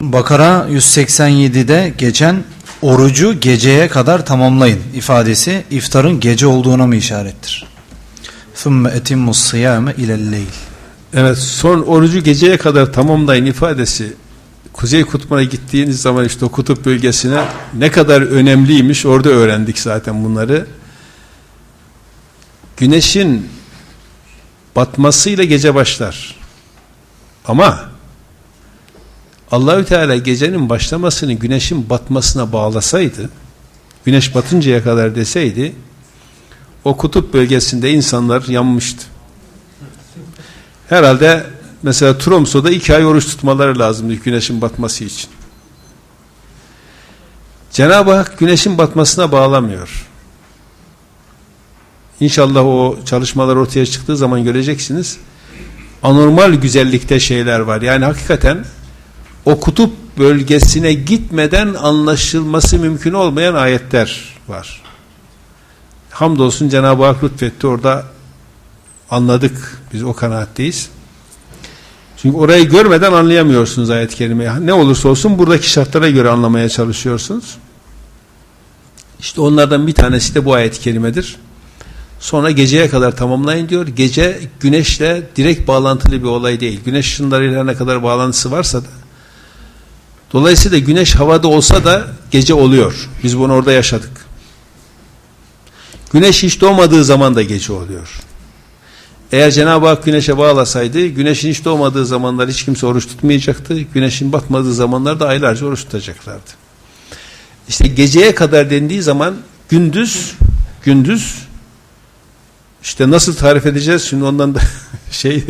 Bakara 187'de geçen orucu geceye kadar tamamlayın ifadesi iftarın gece olduğuna mı işarettir? ثُمَّ اَتِمُّ الصِّيَامَ اِلَى اللَّيْلِ Evet son orucu geceye kadar tamamlayın ifadesi Kuzey Kutbu'na gittiğiniz zaman işte o kutup bölgesine ne kadar önemliymiş orada öğrendik zaten bunları. Güneşin batmasıyla gece başlar. Ama Allahü Teala gecenin başlamasını güneşin batmasına bağlasaydı, güneş batıncaya kadar deseydi, o kutup bölgesinde insanlar yanmıştı. Herhalde mesela Tromso'da iki ay oruç tutmaları lazımdı güneşin batması için. Cenab-ı Hak güneşin batmasına bağlamıyor. İnşallah o çalışmalar ortaya çıktığı zaman göreceksiniz. Anormal güzellikte şeyler var. Yani hakikaten o kutup bölgesine gitmeden anlaşılması mümkün olmayan ayetler var. Hamdolsun Cenab-ı Hak lütfetti orada anladık. Biz o kanaatteyiz. Çünkü orayı görmeden anlayamıyorsunuz ayet-i kerimeyi. Ne olursa olsun buradaki şartlara göre anlamaya çalışıyorsunuz. İşte onlardan bir tanesi de bu ayet-i kerimedir. Sonra geceye kadar tamamlayın diyor. Gece güneşle direkt bağlantılı bir olay değil. Güneş ışınlarıyla ne kadar bağlantısı varsa da Dolayısıyla güneş havada olsa da gece oluyor. Biz bunu orada yaşadık. Güneş hiç doğmadığı zaman da gece oluyor. Eğer Cenab-ı Hak güneşe bağlasaydı, güneşin hiç doğmadığı zamanlar hiç kimse oruç tutmayacaktı. Güneşin batmadığı zamanlarda aylarca oruç tutacaklardı. İşte geceye kadar dendiği zaman gündüz, gündüz işte nasıl tarif edeceğiz? Şimdi ondan da şey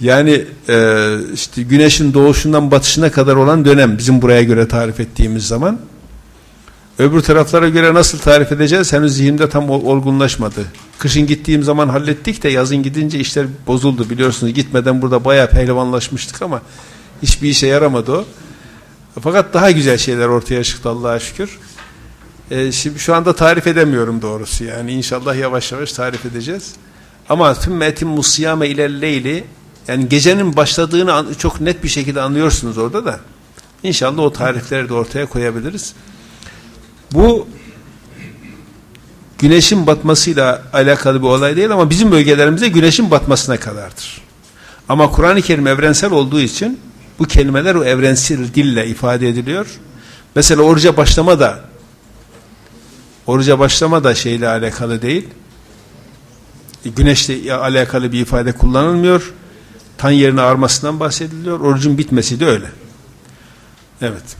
yani e, işte güneşin doğuşundan batışına kadar olan dönem bizim buraya göre tarif ettiğimiz zaman öbür taraflara göre nasıl tarif edeceğiz henüz zihnimde tam olgunlaşmadı. Kışın gittiğim zaman hallettik de yazın gidince işler bozuldu biliyorsunuz gitmeden burada bayağı pehlivanlaşmıştık ama hiçbir işe yaramadı o. Fakat daha güzel şeyler ortaya çıktı Allah'a şükür. E, şimdi şu anda tarif edemiyorum doğrusu yani inşallah yavaş yavaş tarif edeceğiz. Ama tüm metin musiyame ile leyli yani gecenin başladığını çok net bir şekilde anlıyorsunuz orada da. İnşallah o tarifleri de ortaya koyabiliriz. Bu güneşin batmasıyla alakalı bir olay değil ama bizim bölgelerimizde güneşin batmasına kadardır. Ama Kur'an-ı Kerim evrensel olduğu için bu kelimeler o evrensel dille ifade ediliyor. Mesela oruca başlama da oruca başlama da şeyle alakalı değil. Güneşle alakalı bir ifade kullanılmıyor. Tan yerine ağarmasından bahsediliyor. Orucun bitmesi de öyle. Evet.